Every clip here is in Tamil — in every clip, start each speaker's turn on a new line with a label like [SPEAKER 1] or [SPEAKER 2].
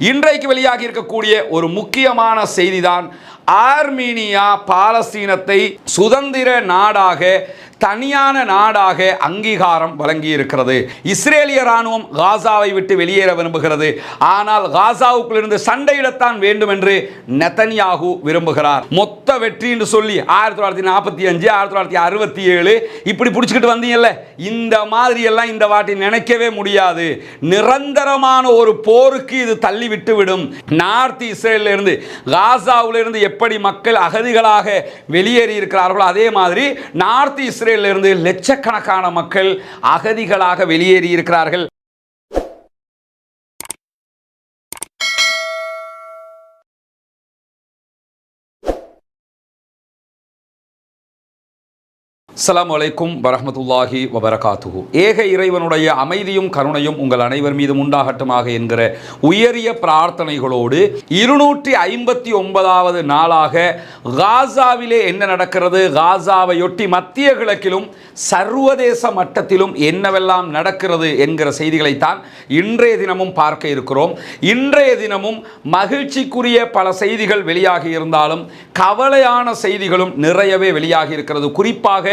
[SPEAKER 1] இன்றைக்கு வெளியாகி இருக்கக்கூடிய ஒரு முக்கியமான செய்திதான் ஆர்மீனியா பாலஸ்தீனத்தை சுதந்திர நாடாக தனியான நாடாக அங்கீகாரம் வழங்கி இருக்கிறது இஸ்ரேலிய ராணுவம் காசாவை விட்டு வெளியேற விரும்புகிறது. ஆனால் காசாவுக்குள்ளிருந்து சண்டையிடத்தான் வேண்டும் என்று நெத்தன்யாகு விரும்புகிறார். மொத்த வெற்றி என்று சொல்லி ஆயிரத்தி தொள்ளாயிரத்தி நாற்பத்தி அஞ்சு ஆயிரத்தி தொள்ளாயிரத்தி அறுபத்தி ஏழு இப்படி பிடிச்சிக்கிட்டு வந்தீங்கல்ல? இந்த மாதிரி எல்லாம் இந்த வாட்டி நினைக்கவே முடியாது. நிரந்தரமான ஒரு போருக்கு இது தள்ளி விட்டுவிடும் நார்த் இஸ்ரேலில் இருந்து காசாவிலிருந்து எப்படி மக்கள் அகதிகளாக வெளியேறி இருக்கிறார்களோ அதே மாதிரி நார்த் இஸ்ரேல் இருந்து லட்சக்கணக்கான மக்கள் அகதிகளாக வெளியேறி இருக்கிறார்கள் அஸ்லாம் வலைக்கும் வரமத்துல்லாஹி வபரகாத்துஹு. ஏக இறைவனுடைய அமைதியும் கருணையும் உங்கள் அனைவர் மீதும் உண்டாகட்டுமாக என்கிற உயரிய பிரார்த்தனைகளோடு இருநூற்றி ஐம்பத்தி ஒன்பதாவது நாளாக காசாவிலே என்ன நடக்கிறது? காசாவையொட்டி மத்திய கிழக்கிலும் சர்வதேச மட்டத்திலும் என்னவெல்லாம் நடக்கிறது என்கிற செய்திகளைத்தான் இன்றைய தினமும் பார்க்க இருக்கிறோம். இன்றைய தினமும் மகிழ்ச்சிக்குரிய பல செய்திகள் வெளியாகி இருந்தாலும் கவலையான செய்திகளும் நிறையவே வெளியாகி இருக்கிறது. குறிப்பாக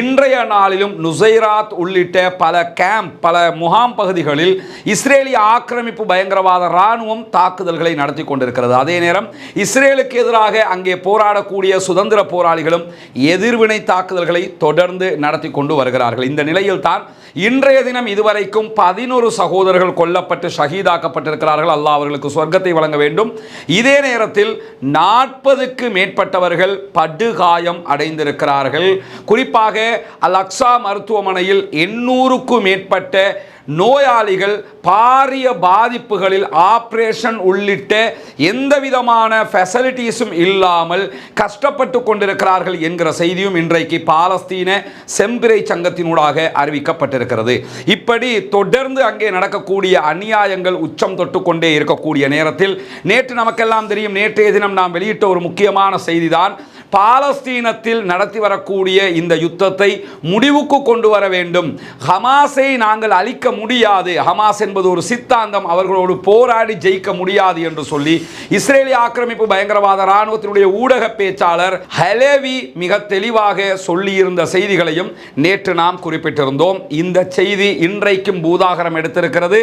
[SPEAKER 1] இன்றைய நாளிலும் நுசைராத் உள்ளிட்ட பல கேம்ப் பல முகாம் பகுதிகளில் இஸ்ரேலிய ஆக்கிரமிப்பு பயங்கரவாத இராணுவம் தாக்குதல்களை நடத்தி கொண்டிருக்கிறது. அதே நேரம் இஸ்ரேலுக்கு எதிராக அங்கே போராடக்கூடிய சுதந்திர போராளிகளும் எதிர்வினை தாக்குதல்களை தொடர்ந்து நடத்தி கொண்டு வருகிறார்கள். இந்த நிலையில் தான் இன்றைய தினம் இதுவரைக்கும் பதினொரு சகோதரர்கள் கொல்லப்பட்டு ஷஹீதாக்கப்பட்டிருக்கிறார்கள். அல்லாஹ் அவர்களுக்கு சொர்க்கத்தை வழங்க வேண்டும். இதே நேரத்தில் நாற்பதுக்கு மேற்பட்டவர்கள் படுகாயம் அடைந்திருக்கிறார்கள். குறிப்பாக அல் அக்ஸா மருத்துவமனையில் எண்ணூறுக்கும் மேற்பட்ட நோயாளிகள் பாரிய பாதிப்புகளில் ஆப்ரேஷன் உள்ளிட்ட எந்த விதமான ஃபெசிலிட்டிஸும் இல்லாமல் கஷ்டப்பட்டு கொண்டிருக்கிறார்கள் என்கிற செய்தியும் இன்றைக்கு பாலஸ்தீன செம்பிரை சங்கத்தினூடாக அறிவிக்கப்பட்டிருக்கிறது. இப்படி தொடர்ந்து அங்கே நடக்கக்கூடிய அநியாயங்கள் உச்சம் தொட்டுக்கொண்டே இருக்கக்கூடிய நேரத்தில் நேற்று நமக்கெல்லாம் தெரியும் நேற்றைய தினம் நாம் வெளியிட்ட ஒரு முக்கியமான செய்திதான். பாலஸ்தீனத்தில் நடத்தி வரக்கூடிய இந்த யுத்தத்தை முடிவுக்கு கொண்டு வர வேண்டும். ஹமாஸை நாங்கள் அழிக்க முடியாது. ஹமாஸ் என்பது ஒரு சித்தாந்தம். அவர்களோடு போராடி ஜெயிக்க முடியாது என்று சொல்லி இஸ்ரேலிய ஆக்கிரமிப்பு பயங்கரவாத இராணுவத்தினுடைய ஊடக பேச்சாளர் ஹலேவி மிக தெளிவாக சொல்லியிருந்த செய்திகளையும் நேற்று நாம் குறிப்பிட்டிருந்தோம். இந்த செய்தி இன்றைக்கும் பூதாகரம் எடுத்திருக்கிறது.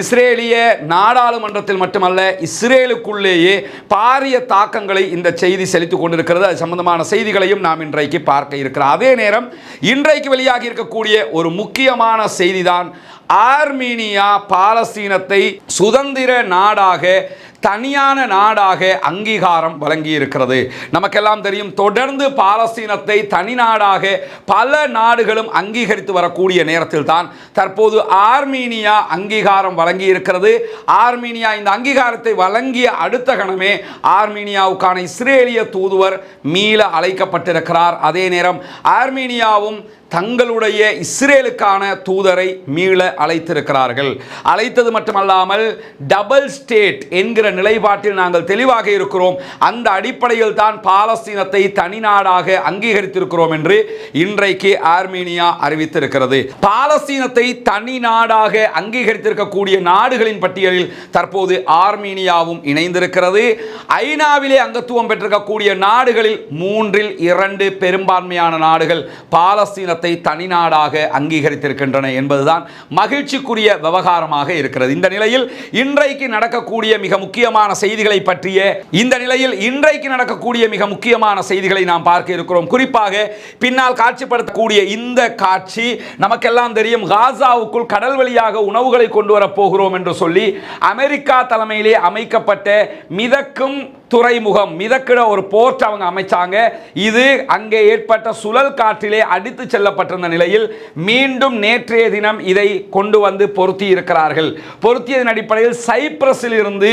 [SPEAKER 1] இஸ்ரேலிய நாடாளுமன்றத்தில் மட்டுமல்ல இஸ்ரேலுக்குள்ளேயே பாரிய தாக்கங்களை இந்த செய்தி செலுத்திக் கொண்டிருக்கிறது. அது சம்பந்தமான செய்திகளையும் நாம் இன்றைக்கு பார்க்க இருக்கிறோம். அதே நேரம் இன்றைக்கு வெளியாகி இருக்கக்கூடிய ஒரு முக்கியமான செய்திதான் ஆர்மீனியா பாலஸ்தீனத்தை சுதந்திர நாடாக தனியான நாடாக அங்கீகாரம் வழங்கி இருக்கிறது நமக்கெல்லாம் தெரியும் தொடர்ந்து பாலஸ்தீனத்தை தனி நாடாக பல நாடுகளும் அங்கீகரித்து வரக்கூடிய நேரத்தில் தான் தற்போது ஆர்மீனியா அங்கீகாரம் வழங்கி இருக்கிறது ஆர்மீனியா இந்த அங்கீகாரத்தை வழங்கிய அடுத்த கணமே ஆர்மீனியாவுக்கான இஸ்ரேலிய தூதுவர் மீள அழைக்கப்பட்டிருக்கிறார். அதே நேரம் ஆர்மீனியாவும் தங்களுடைய இஸ்ரேலுக்கான தூதரை மீள அழைத்திருக்கிறார்கள். அழைத்தது மட்டுமல்லாமல் டபுள் ஸ்டேட் என்கிற நிலைப்பாட்டில் நாங்கள் தெளிவாக இருக்கிறோம். அந்த அடிப்படையில் தான் பாலஸ்தீனத்தை தனி நாடாக அங்கீகரித்திருக்கிறோம் என்று இன்றைக்கு ஆர்மீனியா அறிவித்திருக்கிறது. பாலஸ்தீனத்தை தனி நாடாக அங்கீகரித்திருக்கக்கூடிய நாடுகளின் பட்டியலில் தற்போது ஆர்மீனியாவும் இணைந்திருக்கிறது. ஐநாவிலே அங்கத்துவம் பெற்றிருக்கக்கூடிய நாடுகளில் மூன்றில் இரண்டு பெரும்பான்மையான நாடுகள் பாலஸ்தீனத்தை தனி தனிநாடாக அங்கீகரித்திருக்கின்றன என்பதுதான் மகிழ்ச்சிக்குரிய விவகாரமாக இருக்கிறது. இந்த நிலையில் இன்றைக்கு நடக்கக்கூடிய மிக முக்கியமான செய்திகளை பற்றிய இந்த நிலையில் இன்றைக்கு நடக்கக்கூடிய மிக முக்கியமான செய்திகளை நாம் பார்க்க இருக்கிறோம். குறிப்பாக பின்னால் காட்சிப்படுத்தக்கூடிய இந்த காட்சி நமக்கெல்லாம் தெரியும் காசாவுக்குள் கடல் வழியாக உணவுகளை கொண்டு வரப் போகிறோம் என்று சொல்லி அமெரிக்கா தலைமையிலே அமைக்கப்பட்ட மிதக்கும் துறைமுகம். மிதக்கிட ஒரு போர்ட் அவங்க அமைச்சாங்க. இது அங்கே ஏற்பட்ட சுழல் காற்றிலே அடித்து செல்லப்பட்டிருந்த நிலையில் மீண்டும் நேற்றைய தினம் இதை கொண்டு வந்து பொருத்தி இருக்கிறார்கள். பொருத்தியதன் அடிப்படையில் சைப்ரஸில் இருந்து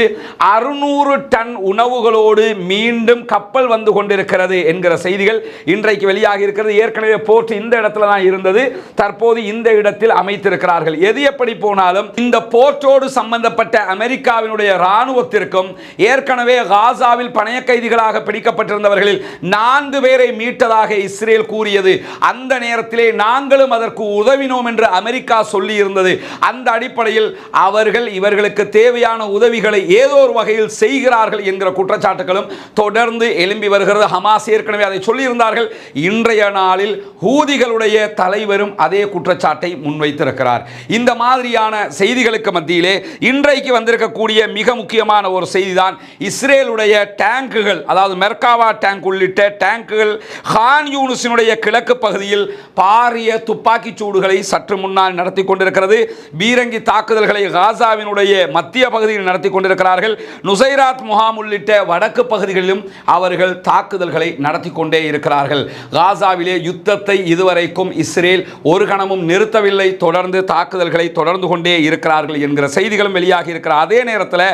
[SPEAKER 1] அறுநூறு டன் உணவுகளோடு மீண்டும் கப்பல் வந்து கொண்டிருக்கிறது என்கிற செய்திகள் இன்றைக்கு வெளியாகி இருக்கிறது. ஏற்கனவே போர்ட் இந்த இடத்துல தான் இருந்தது. தற்போது இந்த இடத்தில் அமைத்திருக்கிறார்கள். எது எப்படி போனாலும் இந்த போர்ட்டோடு சம்பந்தப்பட்ட அமெரிக்காவினுடைய இராணுவத்திற்கும் ஏற்கனவே காசா காசாவில் பணைய கைதிகளாக பிடிக்கப்பட்டிருந்தவர்களில் நான்கு பேரை மீட்டதாக இஸ்ரேல் கூறியது. அந்த நேரத்திலே நாங்களும் அதற்கு உதவினோம் என்று அமெரிக்கா சொல்லியிருந்தது. அந்த அடிப்படையில் அவர்கள் இவர்களுக்கு தேவையான உதவிகளை ஏதோ ஒரு வகையில் செய்கிறார்கள் என்கிற குற்றச்சாட்டுகளும் தொடர்ந்து எழும்பி வருகிறது. ஹமாஸ் ஏற்கனவே அதை சொல்லியிருந்தார்கள். இன்றைய நாளில் ஹூதிகளுடைய தலைவரும் அதே குற்றச்சாட்டை முன்வைத்திருக்கிறார். இந்த மாதிரியான செய்திகளுக்கு மத்தியிலே இன்றைக்கு வந்திருக்கக்கூடிய மிக முக்கியமான ஒரு செய்திதான் இஸ்ரேலுடைய டேங்குகள் அதாவது மெர்காவா டேங்க் உள்ளிட்ட டேங்குகள் ஹான் யூனிஸினுடைய கிழக்கு பகுதியில் பாரிய துப்பாக்கி சூடுகளை சற்று முன்னால் நடத்தி கொண்டிருக்கிறது. பீரங்கி தாக்குதல்களை காசாவினுடைய மத்திய பகுதியில் நடத்தி கொண்டிருக்கிறார்கள். நுசைராத் முகாம் உள்ளிட்ட வடக்கு பகுதிகளிலும் அவர்கள் தாக்குதல்களை நடத்தி கொண்டே இருக்கிறார்கள். காசாவிலே யுத்தத்தை இதுவரைக்கும் இஸ்ரேல் ஒரு கணமும் நிறுத்தவில்லை. தொடர்ந்து தாக்குதல்களை தொடர்ந்து கொண்டே இருக்கிறார்கள் என்கிற செய்திகளும் வெளியாகி இருக்கிற அதே நேரத்தில்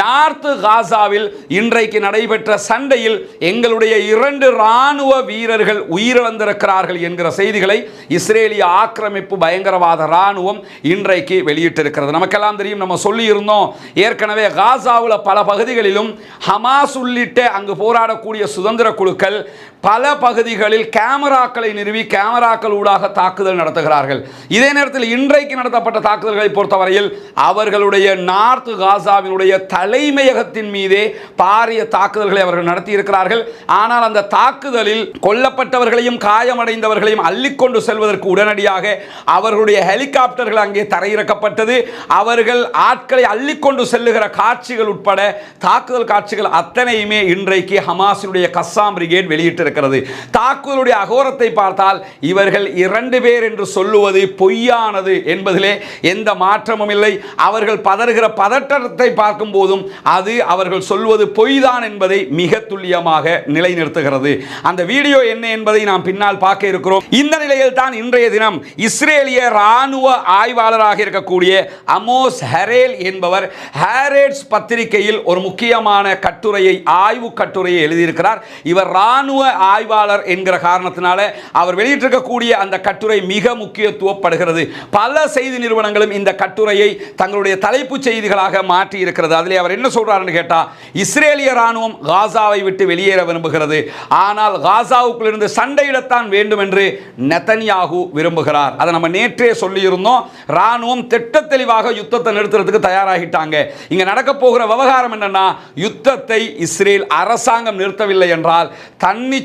[SPEAKER 1] நார்த்து காசாவில் இன்று இன்றைக்கு நடைபெற்ற சண்டையில் எங்களுடைய இரண்டு இராணுவ வீரர்கள் உயிரிழந்திருக்கிறார்கள் என்கிற செய்திகளை இஸ்ரேலிய ஆக்கிரமிப்பு பயங்கரவாத இராணுவம் இன்றைக்கு வெளியிட்டிருக்கிறது. நமக்கெல்லாம் தெரியும் நம்ம சொல்லியிருந்தோம் ஏற்கனவே காசாவில் பல பகுதிகளிலும் ஹமாஸ் உள்ளிட்ட அங்கு போராடக்கூடிய சுதந்திர குழுக்கள் பல பகுதிகளில் கேமராக்களை நிறுவி கேமராக்கள் ஊடாக தாக்குதல் நடத்துகிறார்கள். இதே நேரத்தில் இன்றைக்கு நடத்தப்பட்ட தாக்குதல்களை பொறுத்தவரையில் அவர்களுடைய நார்த் காசாவினுடைய தலைமையகத்தின் மீதே பாரிய தாக்குதல்களை அவர்கள் நடத்தியிருக்கிறார்கள். ஆனால் அந்த தாக்குதலில் கொல்லப்பட்டவர்களையும் காயமடைந்தவர்களையும் அள்ளிக்கொண்டு செல்வதற்கு உடனடியாக அவர்களுடைய ஹெலிகாப்டர்கள் அங்கே தரையிறக்கப்பட்டது. அவர்கள் ஆட்களை அள்ளிக்கொண்டு செல்லுகிற காட்சிகள் உட்பட தாக்குதல் காட்சிகள் அத்தனையுமே இன்றைக்கு ஹமாஸினுடைய கஸ்ஸாம் பிரிகேட் வெளியிட்டிருக்கிறது. இருக்கிறது தாக்குதலுடைய அகோரத்தை பார்த்தால் இவர்கள் இரண்டு பேர் என்று சொல்லுவது பொய்யானது என்பதிலே எந்த மாற்றமும் இல்லை. அவர்கள் பதறுகிற பதற்றத்தை பார்க்கும் போதும் அது அவர்கள் சொல்வது பொய்தான் என்பதை மிக துல்லியமாக நிலைநிறுத்துகிறது. அந்த வீடியோ என்ன என்பதை நாம் பின்னால் பார்க்க இருக்கிறோம். இந்த நிலையில் தான் இன்றைய தினம் இஸ்ரேலிய ராணுவ ஆய்வாளராக இருக்கக்கூடிய அமோஸ் ஹரேல் என்பவர் ஹேரேட்ஸ் பத்திரிகையில் ஒரு முக்கியமான கட்டுரையை ஆய்வு கட்டுரையை எழுதியிருக்கிறார். இவர் ராணுவ ஆய்வாளர் என்கிற காரணத்தினால அவர் வெளியிட்டிருக்கக்கூடிய அந்த கட்டுரை மிக முக்கியத்துவப்படுகிறது. பல செய்தி நிறுவனங்களும் இந்த கட்டுரையை தங்களுடைய தலைப்புச் செய்திகளாக மாற்றி இருக்கிறது அதிலே அவர் என்ன சொல்றாருன்னு கேட்டா இஸ்ரேலிய ராணுவம் காசாவை விட்டு வெளியேற விரும்புகிறது. ஆனால் காசாவுக்குள்ளிருந்து சண்டையிடத்தான் வேண்டும் என்று நெத்தன்யாகு விரும்புகிறார். அதை நம்ம நேற்றே சொல்லியிருந்தோம். ராணுவம் திட்ட தெளிவாக யுத்தத்தை நிறுத்துறதுக்கு தயாராகிட்டாங்க. இங்க நடக்க போகிற விவகாரம் என்னன்னா யுத்தத்தை இஸ்ரேல் அரசாங்கம் நிறுத்தவில்லை என்றால்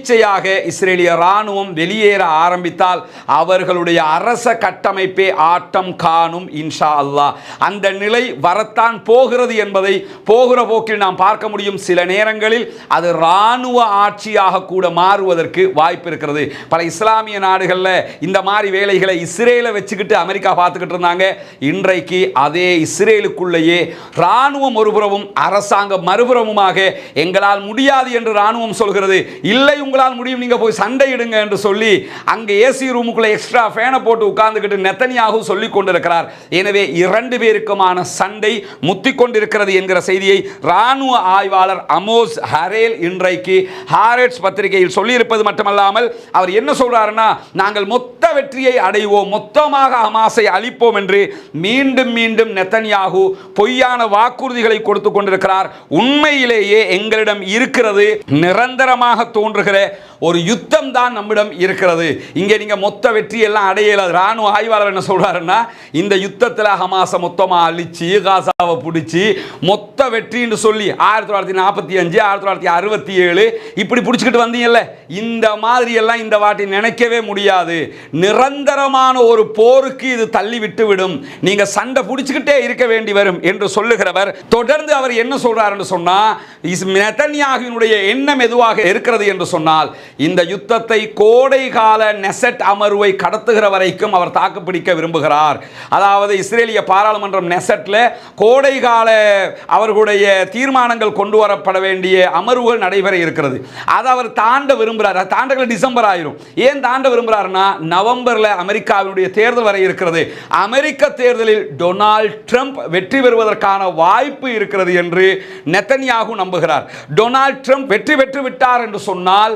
[SPEAKER 1] தன்னிச்சையாக இஸ்ரேலிய இராணுவம் வெளியேற ஆரம்பித்தால் அவர்களுடைய அரச கட்டமைப்பே ஆட்டம் காணும் இன்ஷா அல்லாஹ். அந்த நிலை வரத்தான் போகிறது என்பதை போகிற போக்கில் நாம் பார்க்க முடியும். சில நேரங்களில் அது இராணுவ ஆட்சியாக கூட மாறுவதற்கு வாய்ப்பு இருக்கிறது. பல இஸ்லாமிய நாடுகளில் இந்த மாதிரி வேலைகளை இஸ்ரேலை வச்சுக்கிட்டு அமெரிக்கா பார்த்துக்கிட்டு இருந்தாங்க. இன்றைக்கு அதே இஸ்ரேலுக்குள்ளேயே இராணுவம் ஒருபுறமும் அரசாங்கம் மறுபுறமுமாக எங்களால் முடியாது என்று இராணுவம் சொல்கிறது. இல்லை உங்களால் முடியும் நீங்கள் போய் சண்டையிடுங்க என்று சொல்லி அங்கே ஏசி ரூமுக்குள்ளே எக்ஸ்ட்ரா ஃபேனை போட்டு உட்கார்ந்துக்கிட்டு நெத்தனியாகவும் சொல்லி கொண்டிருக்கிறார். எனவே இரண்டு பேருக்குமான சண்டை முத்தி கொண்டிருக்கிறது என்கிற செய்தியை இராணுவ ஆய்வாளர் அமோஸ் ஹரேல் இன்றைக்கு ஹாரேட்ஸ் பத்திரிகையில் சொல்லியிருப்பது மட்டுமல்லாமல் அவர் என்ன சொல்கிறாருன்னா நாங்கள் மொத்த வெற்றியை அடைவோம் மொத்தமாக ஹமாஸை அழிப்போம் என்று மீண்டும் மீண்டும் நெத்தனியாகு பொய்யான வாக்குறுதிகளை கொடுத்து கொண்டிருக்கிறார். உண்மையிலேயே எங்களிடம் இருக்கிறது நிரந்தரமாக தோன்றுகிற ஒரு யுத்தம் தான் நம்மிடம் இருக்கிறது. இங்கே நீங்கள் மொத்த வெற்றி எல்லாம் அடையல. ராணுவ ஆய்வாளர் என்ன சொல்றாருன்னா இந்த யுத்தத்தில் ஹமாசை மொத்தமாக அழிச்சு காசாவை பிடிச்சி மொத்த வெற்றின்னு சொல்லி ஆயிரத்தி தொள்ளாயிரத்தி நாற்பத்தி அஞ்சு ஆயிரத்தி தொள்ளாயிரத்தி அறுபத்தி ஏழு இப்படி பிடிச்சிக்கிட்டு வந்தீங்கல்ல. இந்த மாதிரி எல்லாம் இந்த வாட்டி நினைக்கவே முடியாது. நிரந்தரமான ஒரு போருக்கு இது தள்ளி விட்டு விடும். நீங்க சண்டை பிடிச்சிக்கிட்டே இருக்க வேண்டி வரும் என்று சொல்லுகிறவர். தொடர்ந்து அவர் என்ன சொல்றாருன்னு சொன்னா இஸ் நெதன்யாகுவினுடைய எண்ணம் எதுவாக இருக்கிறது என்று சொன்னால் இந்த யுத்தத்தை கோடை கால நெசட் அமர்வை கடத்துகிற வரைக்கும் அவர் தாக்குப்பிடிக்க விரும்புகிறார். அதாவது இஸ்ரேலிய பாராளுமன்றம் நெசட்டில் கோடை கால அவர்களுடைய தீர்மானங்கள் கொண்டு வரப்பட வேண்டிய அமர்வுகள் நடைபெற இருக்கிறது. அதை அவர் தாண்ட விரும்புகிறார் அது தாண்டல டிசம்பர் ஆயிரும். ஏன் தாண்ட விரும்புகிறாருன்னா நவம்பரில் அமெரிக்காவினுடைய தேர்தல் வரை இருக்கிறது. அமெரிக்க தேர்தலில் டொனால்ட் ட்ரம்ப் வெற்றி பெறுவதற்கான வாய்ப்பு இருக்கிறது என்று நெத்தன்யாகு நம்புகிறார். டொனால்ட் ட்ரம்ப் வெற்றி பெற்று விட்டார் என்று சொன்னால்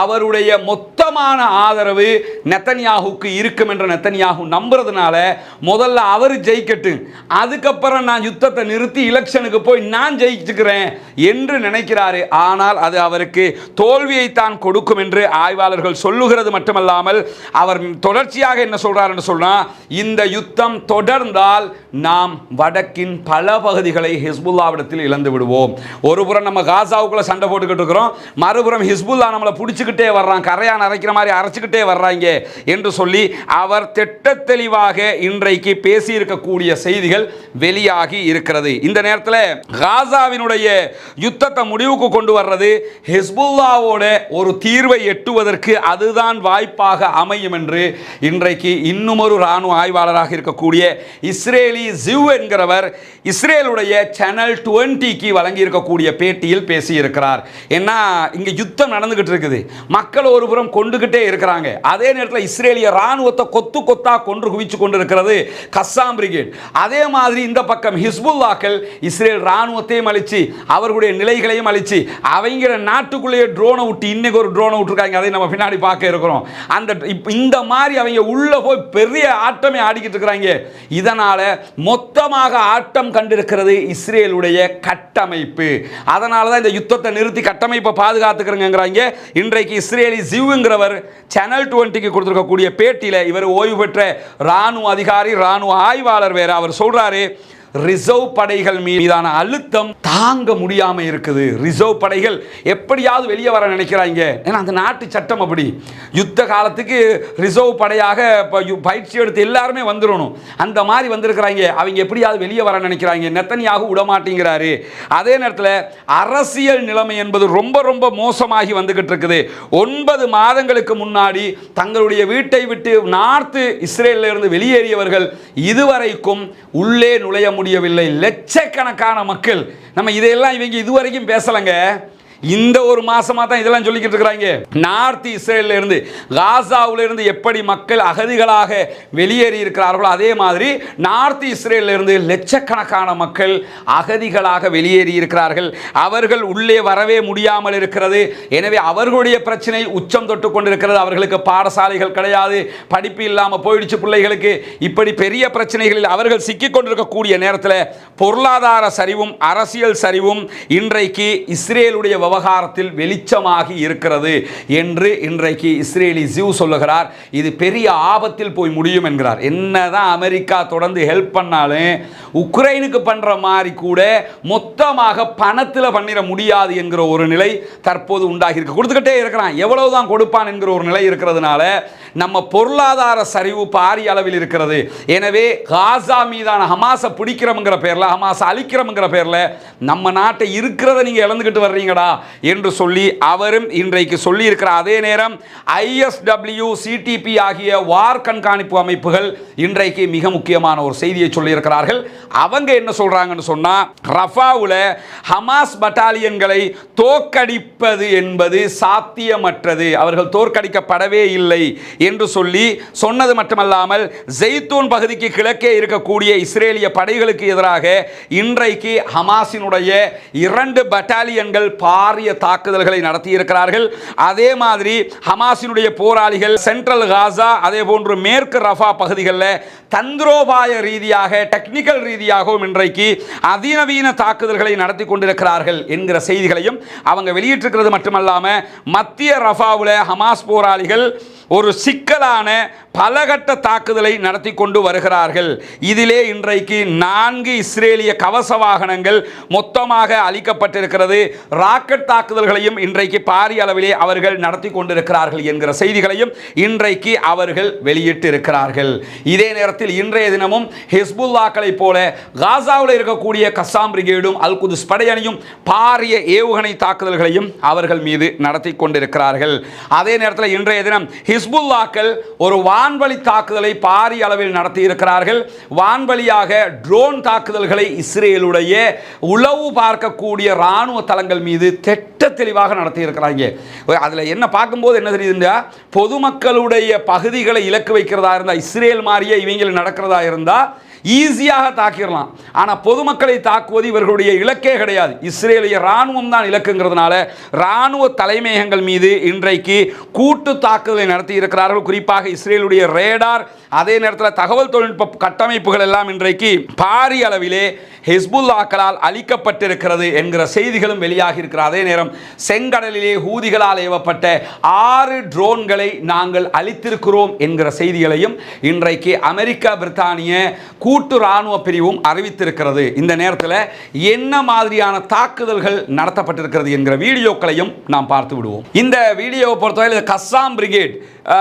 [SPEAKER 1] அவருடைய மொத்தமான ஆதரவு நெத்தன்யாகுக்கு இருக்கும் என்ற நெத்தன்யாகு நம்புறதுனால முதல்ல அவர் ஜெயிக்கட்டும். அதுக்கப்புறம் நான் யுத்தத்தை நிறுத்தி இலெக்ஷனுக்கு போய் நான் ஜெயிச்சுக்கிறேன் என்று நினைக்கிறாரு. ஆனால் அது அவருக்கு தோல்வியை தான் கொடுக்கும் என்று ஆய்வாளர்கள் சொல்லுகிறது மட்டுமல்லாமல் அவர் தொடர்ச்சியாக என்ன சொல்றார் என்று சொன்னா இந்த யுத்தம் தொடர்ந்தால் நாம் வடக்கின் பல பகுதிகளை ஹிஸ்புல்லாவிடத்தில் இழந்து விடுவோம். ஒரு புறம் நம்ம காசாவுக்குள்ள சண்டை போட்டுக்கிட்டு இருக்கிறோம் மறுபுறம் ஹிஸ்புல்லா நம்மளை பிடிச்சிக்கிட்டே வர்றான் கரையான் அரைக்கிற மாதிரி அரைச்சிக்கிட்டே வர்றாங்க என்று சொல்லி அவர் திட்ட தெளிவாக இன்றைக்கு பேசியிருக்கக்கூடிய செய்திகள் வெளியாகி இருக்கிறது. இந்த நேரத்தில் காசாவினுடைய யுத்தத்தை முடிவுக்கு கொண்டு வர்றது ஹிஸ்புல்லாவோட ஒரு தீர்வை எட்டுவதற்கு அதுதான் வாய்ப்பாக அமையும் என்று இன்றைக்கு இன்னுமொரு இராணுவ ஆய்வாளராக இருக்கக்கூடிய இஸ்ரேலி ஜிவ் என்கிறவர் இஸ்ரேலுடைய சேனல் டுவெண்ட்டிக்கு வழங்கி இருக்கக்கூடிய பேட்டியில் பேசியிருக்கிறார். ஏன்னா இங்கே யுத்தம் நடந்துகிட்டு இருக்குது. மக்கள் ஒரு புறம் கொண்டுகிட்டே இருக்கிறாங்க. அதே நேரத்தில் இஸ்ரேலிய ராணுவத்தை கொத்து கொத்தா கொன்று குவிச்சு கொண்டு இருக்கிறது கஸ்ஸாம் பிரிகேட். அதே மாதிரி இந்த பக்கம் ஹிஸ்புல்லாக்கள் இஸ்ரேல் ராணுவத்தையும் அழிச்சு அவர்களுடைய நிலைகளையும் அழிச்சு அவங்க நாட்டுக்குள்ளேயே ட்ரோனை விட்டு இன்னைக்கு ஒரு ட்ரோனை விட்டுருக்காங்க. அதை நம்ம பின்னாடி பார்க்க இருக்கிறோம். அந்த இந்த மாதிரி அவங்க உள்ள போய் பெரிய ஆட்டமே ஆடிக்கிட்டு இருக்கிறாங்க. இதனால மொத்தமாக ஆட்டம் கண்டிருக்கிறது இஸ்ரேலுடைய கட்டமைப்பு. அதனால தான் இந்த யுத்தத்தை நிறுத்தி கட்டமைப்பை பாதுகாத்துக்கிறேங்கிறாங்க இன்றைக்கு இஸ்ரேலி ஜிவ்ங்கிறவர் சேனல் டுவெண்ட்டிக்கு கொடுத்துருக்கக்கூடிய பேட்டியில் இவர் ஓய்வு பெற்ற ராணுவ அதிகாரி ராணுவ ஆய்வாளர் வேற அவர் சொல்றாரு ரிசர்வ் படைகள் மீதான அழுத்தம் தாங்க முடியாம இருக்குது. ரிசர்வ் படைகள் எப்படியாவது வெளியே வர நினைக்கிறாங்க. ஏன்னா அந்த நாட்டு சட்டம் அப்படி. யுத்த காலத்துக்கு ரிசர்வ் படையாக பயிற்சி எடுத்து எல்லாருமே வந்துடணும் அந்த மாதிரி வந்திருக்கிறாங்க. அவங்க எப்படியாவது வெளியே வர நினைக்கிறாங்க. நெத்தனியாக விடமாட்டேங்கிறாரு. அதே நேரத்தில் அரசியல் நிலைமை என்பது ரொம்ப ரொம்ப மோசமாகி வந்துகிட்டு இருக்குது. ஒன்பது மாதங்களுக்கு முன்னாடி தங்களுடைய வீட்டை விட்டு நார்த்து இஸ்ரேலில் இருந்து வெளியேறியவர்கள் இதுவரைக்கும் உள்ளே நுழைய முடியவில்லை. லட்சக்கணக்கான மக்கள். நம்ம இதையெல்லாம் இவங்க இதுவரைக்கும் பேசலைங்க. இந்த ஒரு மாசமா தான் இதெல்லாம் சொல்லிக்கிட்டு இருக்கிறாங்க. நார்த் இஸ்ரேலில் இருந்து காசாவுல இருந்து எப்படி மக்கள் அகதிகளாக வெளியேறி இருக்கிறார்களோ அதே மாதிரி நார்த் இஸ்ரேல்ல இருந்து லட்சக்கணக்கான மக்கள் அகதிகளாக வெளியேறி இருக்கிறார்கள். அவர்கள் உள்ளே வரவே முடியாமல் இருக்கிறது. எனவே அவர்களுடைய பிரச்சனை உச்சம் தொட்டு கொண்டிருக்கிறது. அவர்களுக்கு பாடசாலைகள் கிடையாது. படிப்பு இல்லாமல் போயிடுச்சு பிள்ளைகளுக்கு. இப்படி பெரிய பிரச்சனைகளில் அவர்கள் சிக்கிக் கொண்டிருக்கக்கூடிய நேரத்தில் பொருளாதார சரிவும் அரசியல் சரிவும் இன்றைக்கு இஸ்ரேலுடைய விவகாரத்தில் வெளிச்சமாகி இருக்கிறது என்று இன்றைக்கு இஸ்ரேலி ஜீவ் சொல்லுகிறார். இது பெரிய ஆபத்தில் போய் முடியும் என்கிறார். என்னதான் அமெரிக்கா தொடர்ந்து ஹெல்ப் பண்ணாலும் உக்ரைனுக்கு பண்ற மாதிரி கூட மொத்தமாக பணத்தில் பண்ணிட முடியாது என்கிற ஒரு நிலை தற்போது உண்டாகி இருக்கு கொடுத்துக்கிட்டே இருக்கிறான். எவ்வளவுதான் கொடுப்பான் என்கிற ஒரு நிலை இருக்கிறதுனால நம்ம பொருளாதார சரிவு பாரிய அளவில் இருக்கிறது. எனவே காசா மீதான ஹமாஸை பிடிக்கிறோம்ங்கிற பேரில் ஹமாஸை அழிக்கிறோம்ங்கிற பேரில் நம்ம நாட்டை இருக்கிறத நீங்கள் இழந்துக்கிட்டு வர்றீங்கடா. என்று சொல்லி அவரும் இன்றைக்கு சொல்லியிருக்கிற அதே நேரம் ஐஎஸ்டபிள்யூ சிடிபி ஆகிய வார் கண்காணிப்பு அமைப்புகள் இன்றைக்கு மிக முக்கியமான ஒரு செய்தியை சொல்லியிருக்கிறார்கள். அவங்க என்ன சொல்றாங்கன்னு சொன்னால் ரஃபாவில் ஹமாஸ் பட்டாலியன்களை தோற்கடிப்பது என்பது சாத்தியமற்றது. அவர்கள் தோற்கடிக்கப்படவே இல்லை என்று சொல்லி சொன்னது மட்டுமல்லாமல் ஜெய்தூன் பகுதிக்கு கிழக்கே இருக்கக்கூடிய இஸ்ரேலிய படைகளுக்கு எதிராக இன்றைக்கு ஹமாஸினுடைய இரண்டு பட்டாலியன்கள் பாரிய தாக்குதல்களை நடத்தியிருக்கிறார்கள். அதே மாதிரி ஹமாஸினுடைய போராளிகள் சென்ட்ரல் காசா அதே போன்று மேற்கு ரஃபா பகுதிகளில் தந்திரோபாய ரீதியாக டெக்னிக்கல் ரீதியாகவும் இன்றைக்கு அதிநவீன தாக்குதல்களை நடத்தி கொண்டிருக்கிறார்கள் என்கிற செய்திகளையும் அவங்க வெளியிட்டிருக்கிறது மட்டுமல்லாமல் மத்திய ரஃபாவில் ஹமாஸ் போராளிகள் ஒரு சிக்கலான பலகட்ட தாக்குதலை நடத்தி கொண்டு வருகிறார்கள். இதிலே இன்றைக்கு நான்கு இஸ்ரேலிய கவச வாகனங்கள் மொத்தமாக அளிக்கப்பட்டிருக்கிறது ராக்கெட் தாக்குதல்களையும் இன்றைக்கு பாரிய அளவிலே அவர்கள் நடத்தி கொண்டிருக்கிறார்கள் என்கிற செய்திகளையும் இன்றைக்கு அவர்கள் வெளியிட்டு இருக்கிறார்கள் இதே நேரத்தில் இன்றைய தினமும் ஹிஸ்புல்லாக்களைப் போல காசாவில் இருக்கக்கூடிய கசாம் பிரிகேடும் அல் குதுஸ் படையணியும் பாரிய ஏவுகணை தாக்குதல்களையும் அவர்கள் மீது நடத்தி கொண்டிருக்கிறார்கள். அதே நேரத்தில் இன்றைய தினம் ஹிஸ்புல்லாக்கள் ஒரு வான்வழி தாக்குதலை பாரிய அளவில் நடத்தியிருக்கிறார்கள். வான்வழியாக ட்ரோன் தாக்குதல்களை இஸ்ரேலுடைய உளவு பார்க்கக்கூடிய ராணுவ தளங்கள் மீது திட்ட தெளிவாக நடத்தியிருக்கிறாங்க. அதில் என்ன பார்க்கும்போது என்ன தெரியுதுன்னா பொதுமக்களுடைய பகுதிகளை இலக்கு வைக்கிறதா இருந்தால் இஸ்ரேல் மாதிரியே இவங்க நடக்கிறதா இருந்தால் ஈஸியாக தாக்கிடலாம் ஆனால் பொதுமக்களை தாக்குவது இவர்களுடைய இலக்கே கிடையாது. இஸ்ரேலிய இராணுவம் தான் இலக்குங்கிறதுனால இராணுவ தலைமையகங்கள் மீது இன்றைக்கு கூட்டு தாக்குதலை நடத்தி இருக்கிறார்கள். குறிப்பாக இஸ்ரேலுடைய ரேடார் அதே நேரத்தில் தகவல் தொழில்நுட்ப கட்டமைப்புகள் எல்லாம் இன்றைக்கு பாரிய அளவிலே ஹிஸ்புல்லாக்களால் அழிக்கப்பட்டிருக்கிறது என்கிற செய்திகளும் வெளியாகி இருக்கிற அதே நேரம் செங்கடலிலே ஹூதிகளால் ஏவப்பட்ட ஆறு ட்ரோன்களை நாங்கள் அழித்திருக்கிறோம் என்கிற செய்திகளையும் இன்றைக்கு அமெரிக்கா பிரித்தானிய கூட்டு இராணுவ பிரிவும் அறிவித்திருக்கிறது. இந்த நேரத்தில் என்ன மாதிரியான தாக்குதல்கள் நடத்தப்பட்டிருக்கிறது என்கிற வீடியோக்களையும் நாம் பார்த்து விடுவோம். இந்த வீடியோவை பொறுத்தவரை கஸ்ஸாம் பிரிகேட்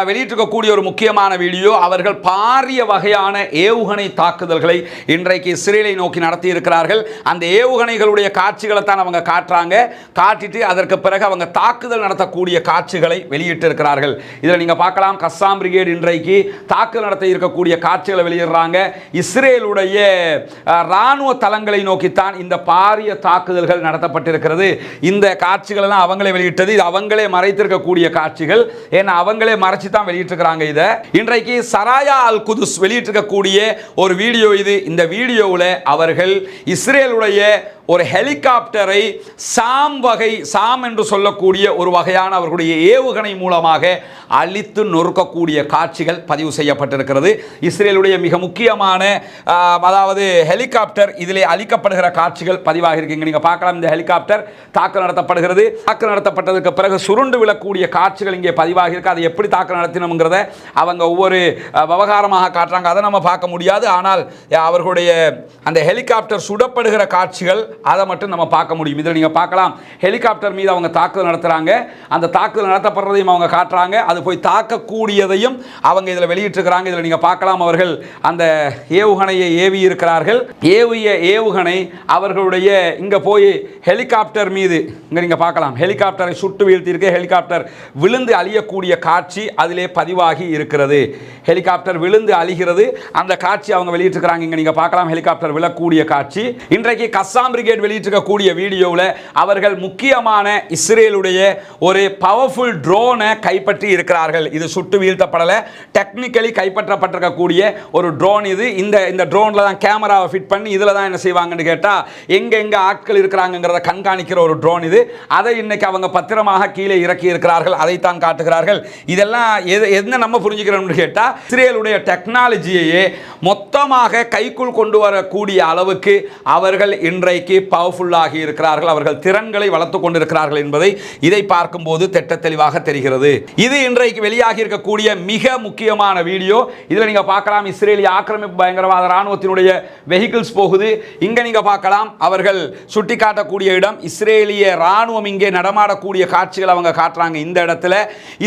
[SPEAKER 1] வெளியிட்டிருக்கக்கூடிய ஒரு முக்கியமான வீடியோ. அவர்கள் பாரிய வகையான ஏவுகணை தாக்குதல்களை இன்றைக்கு இஸ்ரேலை நோக்கி நடத்தி இருக்கிறார்கள் அந்த ஏவுகணைகளுடைய காட்சிகளை தான் அவங்க காட்டுறாங்க. காட்டிட்டு அதற்கு பிறகு அவங்க தாக்குதல் நடத்தக்கூடிய காட்சிகளை வெளியிட்டு இருக்கிறார்கள் இதில் நீங்கள் பார்க்கலாம் கஸ்ஸாம் பிரிகேட் இன்றைக்கு தாக்குதல் நடத்த இருக்கக்கூடிய காட்சிகளை வெளியிடுறாங்க. இஸ்ரேலுடைய இராணுவ ராணுவ தளங்களை நோக்கித்தான் இந்த பாரிய தாக்குதல்கள் நடத்தப்பட்டிருக்கிறது. இந்த காட்சிகள் எல்லாம் அவங்களே வெளியிட்டது. இது அவங்களே மறைத்திருக்கக்கூடிய காட்சிகள். ஏன்னா அவங்களே மறைச்சு தான் வெளியிட்டிருக்கிறாங்க இதை. இன்றைக்கு சராய அல் குதுஸ் வெளியிட்டிருக்கக்கூடிய ஒரு வீடியோ இது. இந்த வீடியோவில் அவர்கள் இஸ்ரேலுடைய ஒரு ஹெலிகாப்டரை சாம் வகை சாம் என்று சொல்லக்கூடிய ஒரு வகையான அவர்களுடைய ஏவுகணை மூலமாக அழித்து நொறுக்கக்கூடிய காட்சிகள் பதிவு செய்யப்பட்டிருக்கிறது. இஸ்ரேலுடைய மிக முக்கியமான அதாவது ஹெலிகாப்டர் இதில் அளிக்கப்படுகிற காட்சிகள் பதிவாக இருக்குங்க நீங்கள் பார்க்கலாம் இந்த ஹெலிகாப்டர் தாக்கு நடத்தப்படுகிறது. தாக்கு நடத்தப்பட்டதுக்கு பிறகு சுருண்டு விழக்கூடிய காட்சிகள் இங்கே பதிவாக இருக்கு. அதை எப்படி தாக்கு நடத்தினோங்கிறத அவங்க ஒவ்வொரு விவகாரமாக காட்டுறாங்க. அதை நம்ம பார்க்க முடியாது. ஆனால் அவர்களுடைய அந்த ஹெலிகாப்டர் சுடப்படுகிற காட்சிகள் அதை மட்டும் நம்ம பார்க்க முடியும். இதில் நீங்கள் பார்க்கலாம் ஹெலிகாப்டர் மீது அவங்க தாக்குதல் நடத்துகிறாங்க அந்த தாக்குதல் நடத்தப்படுறதையும் அவங்க காட்டுறாங்க. அது போய் தாக்கக்கூடியதையும் அவங்க இதில் வெளியிட்டிருக்கிறாங்க. இதில் நீங்கள் பார்க்கலாம் அவர்கள் அந்த ஏவுகணையை ஏவி இருக்கிறார்கள். ஏவிய ஏவுகணை அவர்களுடைய இங்கே போய் ஹெலிகாப்டர் மீது இங்கே நீங்கள் பார்க்கலாம். ஹெலிகாப்டரை சுட்டு வீழ்த்தியிருக்க. ஹெலிகாப்டர் விழுந்து அழியக்கூடிய காட்சி அதிலே பதிவாகி இருக்கிறது. ஹெலிகாப்டர் விழுந்து அழிகிறது. அந்த காட்சி அவங்க வெளியிட்டிருக்கிறாங்க. இங்கே நீங்கள் பார்க்கலாம். ஹெலிகாப்டர் விழக்கூடிய காட்சி. இன்றைக்கு கஸ்ஸாம் பிரிகேட் வெளியிட்டிருக்கக்கூடிய வீடியோவில் அவர்கள் முக்கியமான இஸ்ரேலுடைய ஒரு பவர்ஃபுல் ட்ரோனை கைப்பற்றி இருக்கிறார்கள். இது சுட்டு வீழ்த்தப்படலை. டெக்னிக்கலி கைப்பற்றப்பட்டிருக்கக்கூடிய ஒரு ட்ரோன் இது. இந்த இந்த ட்ரோனில் தான் கேமராவை ஃபிட் பண்ணி இதில் தான் என்ன செய்வாங்கன்னு கேட்டால் எங்கே எங்கே ஆட்கள் இருக்கிறாங்கிறத கண்காணிக்கிற ஒரு ட்ரோன் இது. அதை இன்னைக்கு அவங்க பத்திரமாக கீழே இறக்கி இருக்கிறார்கள். அதைத்தான் காட்டுகிறார்கள். இதெல்லாம் எது என்ன நம்ம புரிஞ்சுக்கிறோம்னு கேட்டால் இஸ்ரேலுடைய டெக்னாலஜியையே மொத்தமாக கைக்குள் கொண்டு வரக்கூடிய அளவுக்கு அவர்கள் இன்றைக்கு பவர்ஃபுல்லாகி இருக்கிறார்கள். அவர்கள் திறன்களை வளர்த்து கொண்டிருக்கிறார்கள் என்பதை இதை பார்க்கும்போது திட்ட தெளிவாக தெரிகிறது. இது இன்றைக்கு வெளியாகி இருக்கக்கூடிய மிக முக்கியமான வீடியோ. இதில் நீங்கள் பார்க்கலாம் இஸ்ரேலிய ஆக்கிரமிப்பு பயங்கரவாத இராணுவத்தினுடைய வெஹிக்கிள்ஸ் போகுது. இங்கே நீங்கள் பார்க்கலாம் அவர்கள் சுட்டி காட்டக்கூடிய இடம் இஸ்ரேலிய ராணுவம் இங்கே நடமாடக்கூடிய காட்சிகள் அவங்க காட்டுறாங்க. இந்த இடத்துல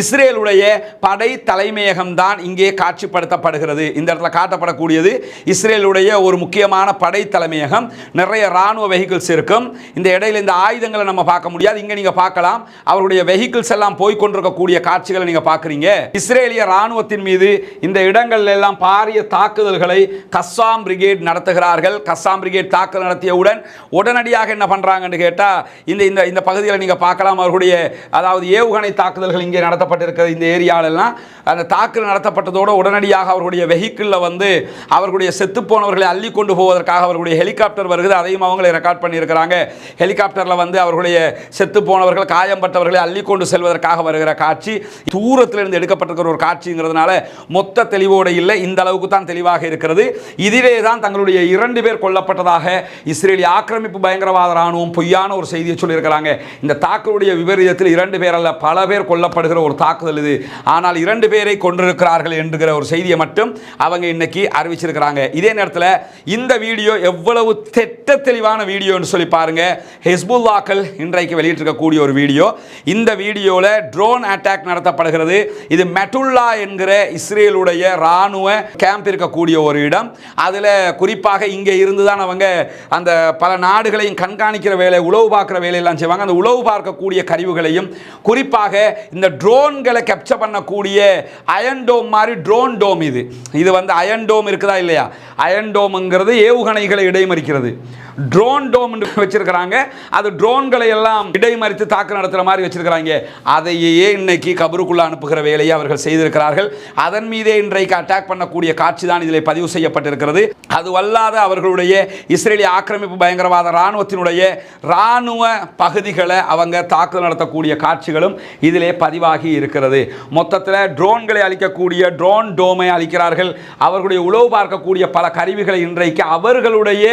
[SPEAKER 1] இஸ்ரேலுடைய படை தலைமையகம் தான் இங்கே காட்சிப்படுத்தப்படுகிறது. இந்த இடத்துல காட்டப்படக்கூடியது இஸ்ரேலுடைய ஒரு முக்கியமான படை தலைமையகம். நிறைய ராணுவ வெஹிக்கிள்ஸ் இருக்கும். இந்த இடையில இந்த ஆயுதங்களை நம்ம பார்க்க முடியாது. இங்க நீங்க பார்க்கலாம். அவருடைய வெஹிக்கிள்ஸ் எல்லாம் போய் கொண்டிருக்கக்கூடிய காட்சிகளை நீங்க பார்க்குறீங்க. இஸ்ரேலிய ராணுவத்தின் மீது இந்த இடங்கள்ல எல்லாம் பாரிய தாக்குதல்களை கஸ்ஸாம் பிரிகேட் நடத்துகிறார்கள். கஸ்ஸாம் பிரிகேட் தாக்குதல் நடத்தியவுடன் உடனடியாக என்ன பண்றாங்கன்னு கேட்டா இந்த இந்த இந்த பகுதியில் நீங்க பார்க்கலாம். அவர்களுடைய அதாவது ஏவுகணை தாக்குதல்கள் இங்கே நடத்தப்பட்டிருக்கிறது இந்த ஏரியாவிலெல்லாம் அந்த தாக்குதல் நடத்தப்பட்டதோடு உடனடியாக அவர்களுடைய வெஹிக்கிளில் வந்து அவர்களுடைய செத்து போனவர்களை அள்ளி கொண்டு போவதற்காக அவர்களுடைய ஹெலிகாப்டர் வருகிறது. அதையும் அவங்களை ரெக்கார்ட் பண்ணியிருக்கிறாங்க. ஹெலிகாப்டரில் வந்து அவர்களுடைய செத்து போனவர்கள் காயம்பட்டவர்களை அள்ளி கொண்டு செல்வதற்காக வருகிற காட்சி தூரத்திலிருந்து எடுக்கப்பட்டிருக்கிற ஒரு காட்சிங்கிறதுனால மொத்த தெளிவோடு இல்லை இந்த அளவுக்கு தான் தெளிவாக இருக்கிறது. இதிலே தான் தங்களுடைய இரண்டு பேர் கொல்லப்பட்டதாக இஸ்ரேலிய ஆக்கிரமிப்பு பயங்கரவாத ராணுவம் பொய்யான ஒரு செய்தியை சொல்லியிருக்கிறாங்க. இந்த தாக்குதலுடைய விபரீதத்தில் இரண்டு பேர் அல்ல பல பேர் கொல்லப்படுகிற ஒரு தாக்குதல் இது. ஆனால் இரண்டு பேரை கொண்டிருக்கிறார்கள் என்கிற ஒரு செய்தியை மட்டும் அவங்க இன்னைக்கு அறிவிச்சிருக்கிறாங்க. இதே நேரத்தில் இந்த வீடியோ எவ்வளவு திட்ட தெளிவான வீடியோன்னு சொல்லி பாருங்கள் ஹெஸ்புல்லாக்கள் இன்றைக்கு வெளியிட்டிருக்கக்கூடிய ஒரு வீடியோ. இந்த வீடியோவில் ட்ரோன் அட்டாக் நடத்தப்படுகிறது. இது மெட்டுல்லா என்கிற இஸ்ரேலுடைய ராணுவ கேம்ப் இருக்கக்கூடிய ஒரு இடம். அதில் குறிப்பாக இங்கே இருந்து தான் அவங்க அந்த பல நாடுகளையும் கண்காணிக்கிற வேலை உளவு பார்க்குற வேலையெல்லாம் செய்வாங்க. அந்த உளவு பார்க்கக்கூடிய கருவிகளையும் குறிப்பாக இந்த ட்ரோன்களை கேப்சர் பண்ணக்கூடிய அயன் டோம் மாதிரி ட்ரோன் டோம் இது. இது வந்து அயன் டோம் இருக்குதா இல்லையா? அயன் டோம்ங்கிறது ஏவுகணைகளை இடைமறிக்கிறது. ட்ரோன் டோம் வச்சிருக்கிறாங்க. அது ட்ரோன்களை எல்லாம் இடைமறித்து தாக்கு நடத்துகிற மாதிரி வச்சிருக்கிறாங்க. அதையே இன்னைக்கு கபருக்குள்ள அனுப்புகிற வேலையை அவர்கள் செய்திருக்கிறார்கள். அதன் மீதே இன்றைக்கு அட்டாக் பண்ணக்கூடிய காட்சி தான் இதில் பதிவு செய்யப்பட்டிருக்கிறது. அது வல்லாத அவர்களுடைய இஸ்ரேலிய ஆக்கிரமிப்பு பயங்கரவாத இராணுவத்தினுடைய இராணுவ பகுதிகளை அவங்க தாக்குதல் நடத்தக்கூடிய காட்சிகளும் இதிலே பதிவாகி இருக்கிறது. மொத்தத்தில் ட்ரோன்களை அழிக்கக்கூடிய ட்ரோன் டோமை அளிக்கிறார்கள் அவர்களுடைய உளவு பார்க்கக்கூடிய பல கருவிகளை இன்றைக்கு அவர்களுடைய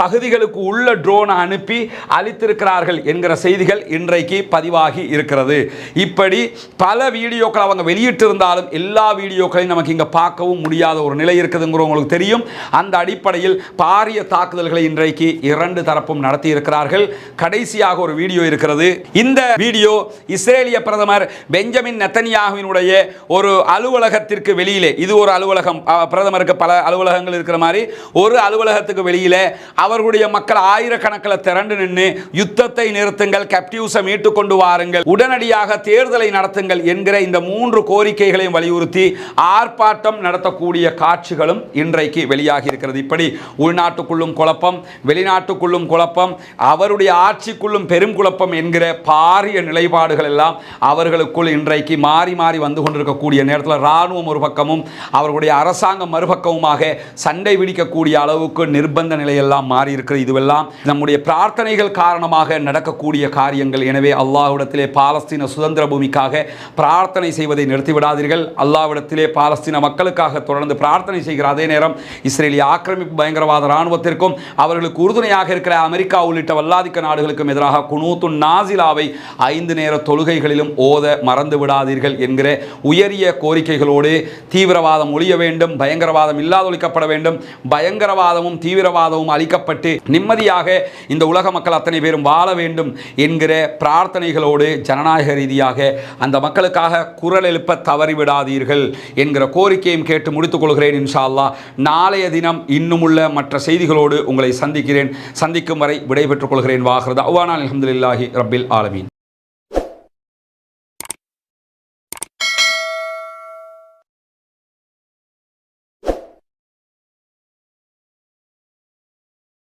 [SPEAKER 1] பகுதிகளுக்கு உள்ள ட்ரோனை அனுப்பி அளித்திருக்கிறார்கள் என்கிற செய்திகள் இன்றைக்கு பதிவாகி இருக்கிறது. இப்படி பல வீடியோக்கள் அவங்க வெளியிட்டிருந்தாலும் எல்லா வீடியோக்களையும் நமக்கு இங்கே பார்க்கவும் முடியாத ஒரு நிலை இருக்குதுங்கிற உங்களுக்கு தெரியும். அந்த அடிப்படையில் பாரிய தாக்குதல்களை இன்றைக்கு இரண்டு தரப்பும் நடத்தி இருக்கிறார்கள் கடைசியாக ஒரு வீடியோ இருக்கிறது. இந்த வீடியோ இஸ்ரேலிய பிரதமர் பெஞ்சமின் நெத்தனியாகுவினுடைய ஒரு அலுவலகத்திற்கு வெளியிலே இது ஒரு அலுவலகம் பிரதமருக்கு பல அலுவலகங்கள் இருக்கிற மாதிரி ஒரு அலுவலகத்துக்கு வெளியிலே அவர்களுடைய மக்கள் ஆயிரக்கணக்கில் திரண்டு நின்று யுத்தத்தை நிறுத்துங்கள் கேப்டிவ்ஸை மீட்டு கொண்டு வாருங்கள் உடனடியாக தேர்தலை நடத்துங்கள் என்கிற இந்த மூன்று கோரிக்கைகளையும் வலியுறுத்தி ஆர்ப்பாட்டம் நடத்தக்கூடிய காட்சிகளும் இன்றைக்கு வெளியாகி இருக்கிறது. இப்படி உள்நாட்டுக்குள்ளும் குழப்பம் வெளிநாட்டுக்குள்ளும் குழப்பம் அவருடைய ஆட்சிக்குள்ளும் பெரும் குழப்பம் என்கிற பாரிய நிலைப்பாடுகள் எல்லாம் அவர்களுக்குள் இன்றைக்கு மாறி மாறி வந்து கொண்டிருக்கக்கூடிய நேரத்தில் இராணுவம் ஒரு பக்கமும் அவர்களுடைய அரசாங்கம் மறுபக்கமுமாக சண்டை விடிக்கக்கூடிய அளவுக்கு நிர்பந்த நிலையெல்லாம் மாறி இருக்கிறது. இதுவெல்லாம் நம்முடைய பிரார்த்தனைகள் காரணமாக நடக்கக்கூடிய காரியங்கள். எனவே அல்லாஹ்விடத்திலே பாலஸ்தீன சுதந்திர பூமிக்காக பிரார்த்தனை செய்வதை நிறுத்திவிடாதீர்கள். அல்லாஹ்விடத்திலே பாலஸ்தீன மக்களுக்காக தொடர்ந்து பிரார்த்தனை செய்கிற அதே நேரம் இஸ்ரேலிய ஆக்கிரமிப்பு பயங்கரவாத இராணுவத்திற்கும் அவர்களுக்கு உறுதுணையாக இருக்கிற அமெரிக்கா உள்ளிட்ட வல்லாதிக்க நாடுகளுக்கும் எதிராக குனூத்து நாசிலாவை ஐந்து நேர தொழுகைகளிலும் ஓத மறந்து விடாதீர்கள் என்கிற உயரிய கோரிக்கைகளோடு தீவிரவாதம் ஒழிய வேண்டும் பயங்கரவாதம் இல்லாதொழிக்கப்பட வேண்டும் பயங்கரவாதமும் தீவிரவாதமும் அளிக்கப்பட்டு நிம்மதியாக இந்த உலக மக்கள் அத்தனை பேரும் வாழ வேண்டும் என்கிற பிரார்த்தனைகளோடு ஜனநாயக ரீதியாக அந்த மக்களுக்காக குரல் எழுப்ப தவறிவிடாதீர்கள் என்கிற கோரிக்கையும் கேட்டு முடித்துக் கொள்கிறேன் இன்ஷா அல்லா நாளைய தினம் இன்னுமுள்ள மற்ற செய்திகளோடு உங்களை சந்திக்கிறேன். சந்திக்கும் வரை விடைபெற்றுக் கொள்கிறேன். வாகிறது அவ்வானால் அலமதுல்லாஹி ரபில் ஆலமீன்.